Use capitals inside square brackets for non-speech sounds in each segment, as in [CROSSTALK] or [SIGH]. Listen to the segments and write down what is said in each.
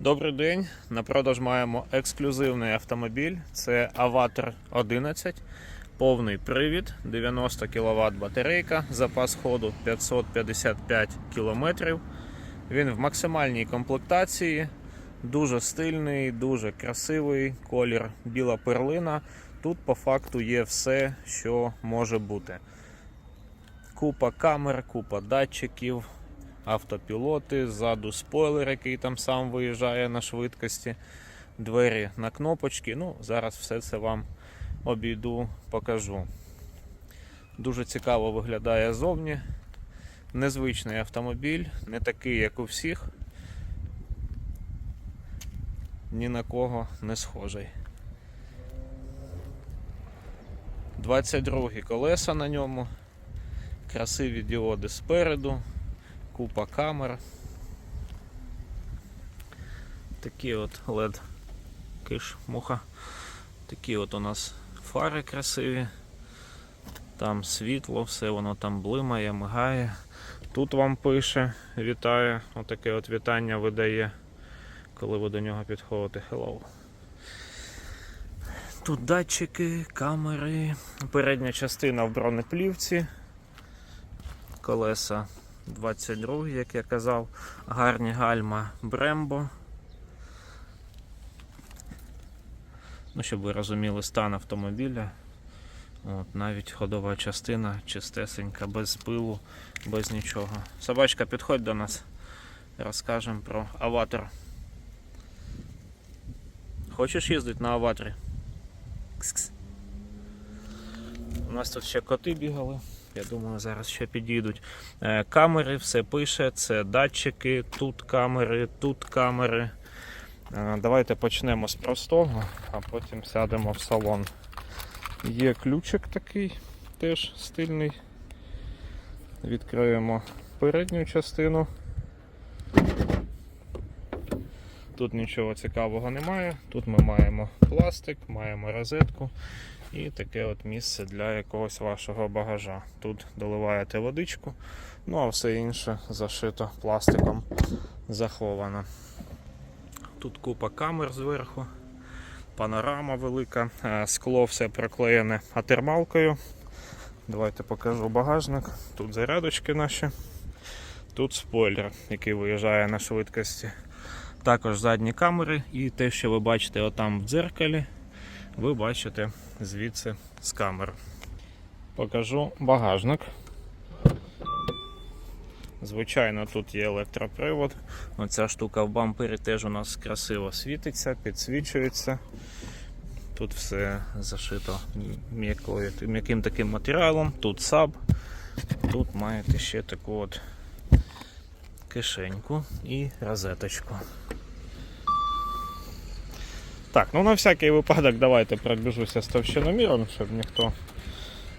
Добрий день. На продаж маємо ексклюзивний автомобіль. Це Avatar 11, повний привід, 90 кВт батарейка, запас ходу 555 км. Він в максимальній комплектації, дуже стильний, дуже красивий колір біла перлина. Тут по факту є все, що може бути. Купа камер, купа датчиків, автопілоти, ззаду спойлер, який там сам виїжджає на швидкості, двері на кнопочки. Ну, зараз все це вам обійду, покажу. Дуже цікаво виглядає зовні. Незвичний автомобіль, не такий, як у всіх. Ні на кого не схожий. 22 колеса на ньому, красиві діоди спереду, купа камер. Такі от LED киш, муха. Такі от у нас фари красиві. Там світло, все воно там блимає, мигає. Тут вам пише, вітає, отаке от вітання видає, коли ви до нього підходите. Hello. Тут датчики, камери, передня частина в бронеплівці, колеса 22, як я казав, гарні гальма Брембо. Ну, щоб ви розуміли стан автомобіля. От, навіть ходова частина чистесенька, без пилу, без нічого. Собачка, підходь до нас, розкажемо про аватар. Хочеш їздити на аваторі? Кс-кс. У нас тут ще коти бігали. Я думаю, зараз ще підійдуть. Е, Камери, все пише, це датчики, тут камери, тут камери. Е, Давайте почнемо з простого, а потім сядемо в салон. Є ключик такий, теж стильний. Відкриємо передню частину. Тут нічого цікавого немає. Тут ми маємо пластик, маємо розетку і таке от місце для якогось вашого багажа. Тут доливаєте водичку, ну а все інше зашито пластиком заховано. Тут купа камер зверху, панорама велика, е, скло все проклеєне атермалкою. Давайте покажу багажник. Тут зарядочки наші, тут спойлер, який виїжджає на швидкості. Також задні камери і те, що ви бачите отам в дзеркалі, ви бачите звідси з камер. Покажу багажник. Звичайно, тут є електропривод. Оця штука в бампері теж у нас красиво світиться, підсвічується. Тут все зашито м'яким таким матеріалом, тут саб, тут маєте ще таку от кишеньку і розеточку. Так, ну на всякий випадок давайте пробіжуся з товщиноміром, щоб ніхто,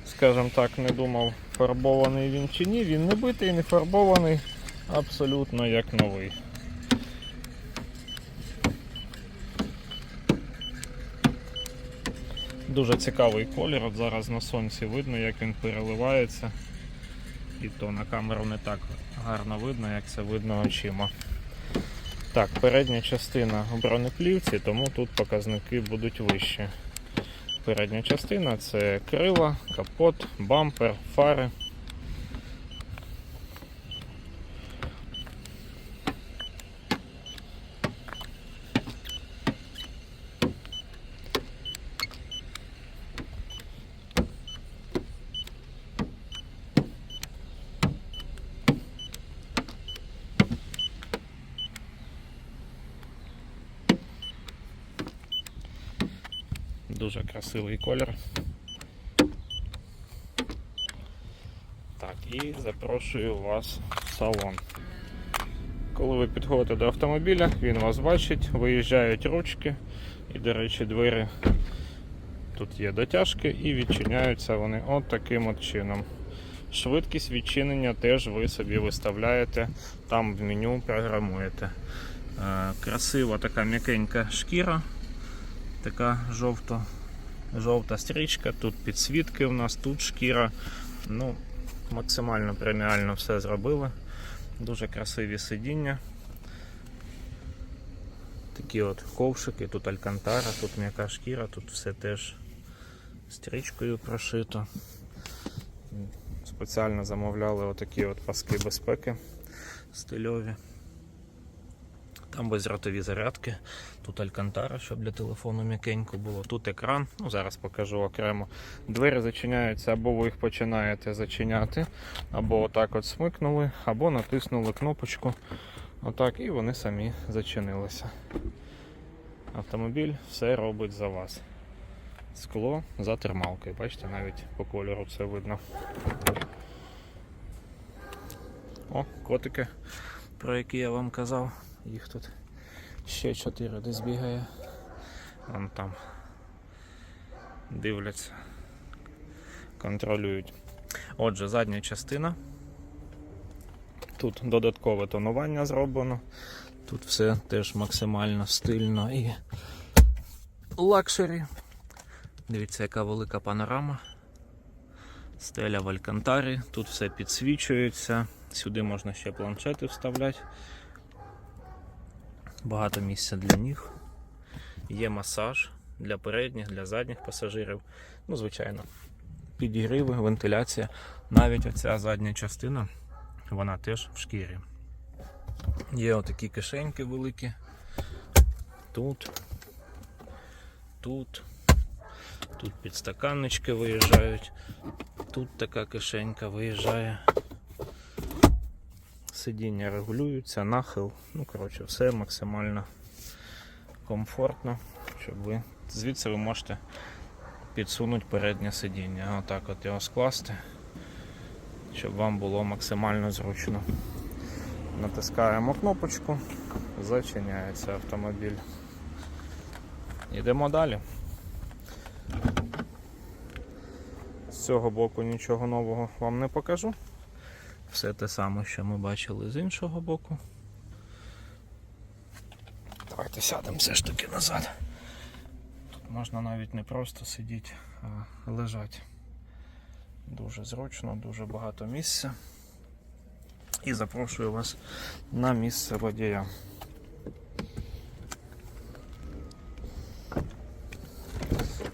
скажімо так, не думав, фарбований він чи ні. Він не битий, не фарбований, абсолютно як новий. Дуже цікавий колір, от зараз на сонці видно, як він переливається. І то на камеру не так гарно видно, як це видно очима. Так, передня частина у бронеплівці, тому тут показники будуть вищі. Передня частина це крила, капот, бампер, фари. Дуже красивий колір. Так, і запрошую вас в салон. Коли ви підходите до автомобіля, він вас бачить, виїжджають ручки і, до речі, двері тут є дотяжки і відчиняються вони от таким от чином. Швидкість відчинення теж ви собі виставляєте, там в меню програмуєте. Е, Красива така м'якенька шкіра, така жовто, жовта стрічка, тут підсвітки у нас, тут шкіра. Ну, максимально преміально все зробили. Дуже красиві сидіння. Такі от ковшики, тут алькантара, тут м'яка шкіра, тут все теж стрічкою прошито. Спеціально замовляли отакі от паски безпеки стильові. Там безротові зарядки, тут алькантара, щоб для телефону м'якенько було. Тут екран, ну зараз покажу окремо. Двері зачиняються, або ви їх починаєте зачиняти, або отак от смикнули, або натиснули кнопочку. Отак, і вони самі зачинилися. Автомобіль все робить за вас. Скло за термалкою. Бачите, навіть по кольору це видно. О, котики, про які я вам казав. Їх тут ще чотири десь бігає. Вон там дивляться, контролюють. Отже, задня частина. Тут додаткове тонування зроблено. Тут все теж максимально стильно і лакшері. Дивіться, яка велика панорама. Стеля в алькантарі, тут все підсвічується. Сюди можна ще планшети вставляти. Багато місця для ніг. Є масаж для передніх, для задніх пасажирів. Ну, звичайно, підігріви, вентиляція. Навіть оця задня частина, вона теж в шкірі. Є отакі кишеньки великі. Тут, тут, тут підстаканнички виїжджають, тут така кишенька виїжджає. Сидіння регулюються, нахил. Ну, коротше, все максимально комфортно, щоб ви. Звідси ви можете підсунути переднє сидіння. Отак от його скласти, щоб вам було максимально зручно. Натискаємо кнопочку, зачиняється автомобіль. Йдемо далі. З цього боку нічого нового вам не покажу. Все те саме, що ми бачили з іншого боку. Давайте сядемо все ж таки назад. Тут можна навіть не просто сидіти, а лежати. Дуже зручно, дуже багато місця. І запрошую вас на місце водія.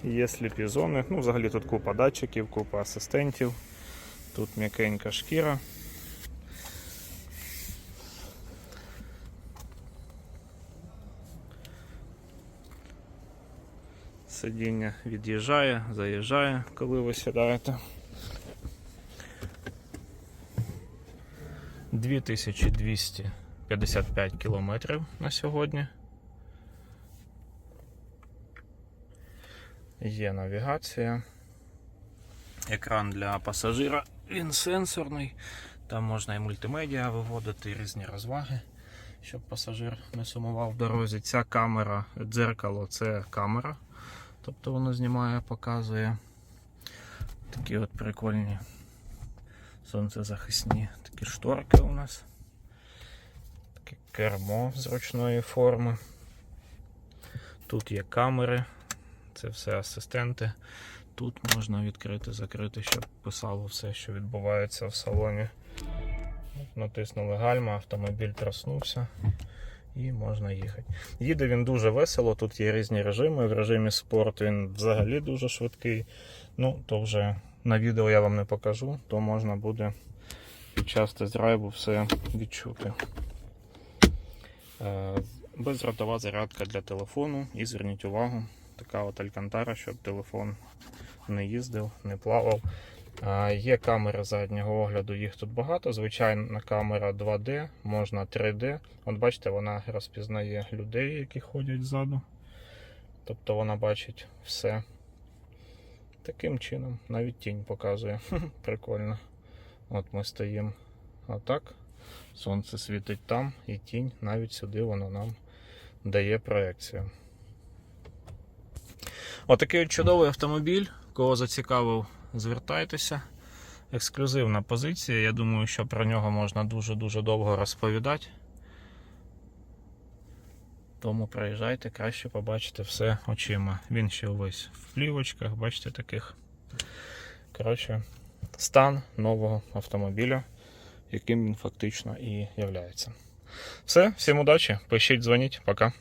Є сліпі зони, ну взагалі тут купа датчиків, купа асистентів, тут м'якенька шкіра. Сидіння від'їжджає, заїжджає, коли ви сідаєте. 2255 кілометрів на сьогодні. Є навігація. Екран для пасажира, він сенсорний. Там можна і мультимедіа виводити, і різні розваги, щоб пасажир не сумував в дорозі. Ця камера, дзеркало це камера. Тобто воно знімає, показує такі от прикольні сонцезахисні такі шторки у нас. Таке кермо зручної форми. Тут є камери, це все асистенти. Тут можна відкрити, закрити, щоб писало все, що відбувається в салоні. Натиснули гальма, автомобіль проснувся і можна їхати. Їде він дуже весело, тут є різні режими. В режимі спорт він взагалі дуже швидкий. Ну, то вже на відео я вам не покажу, то можна буде під час тест-драйву все відчути. Е, Безротова зарядка для телефону. І зверніть увагу, така от алькантара, щоб телефон не їздив, не плавав. Є камери заднього огляду, їх тут багато. Звичайна камера 2D, можна 3D. От бачите, вона розпізнає людей, які ходять ззаду. Тобто вона бачить все. Таким чином, навіть тінь показує. [LAUGHS] Прикольно. От ми стоїмо отак. Сонце світить там, і тінь навіть сюди воно нам дає проекцію. Отакий от чудовий автомобіль. Кого зацікавив, звертайтеся. Ексклюзивна позиція. Я думаю, що про нього можна дуже-дуже довго розповідати. Тому приїжджайте, краще побачите все очима. Він ще увесь в плівочках, бачите таких. Коротше, стан нового автомобіля, яким він фактично і являється. Все, всім удачі, пишіть, дзвоніть, пока.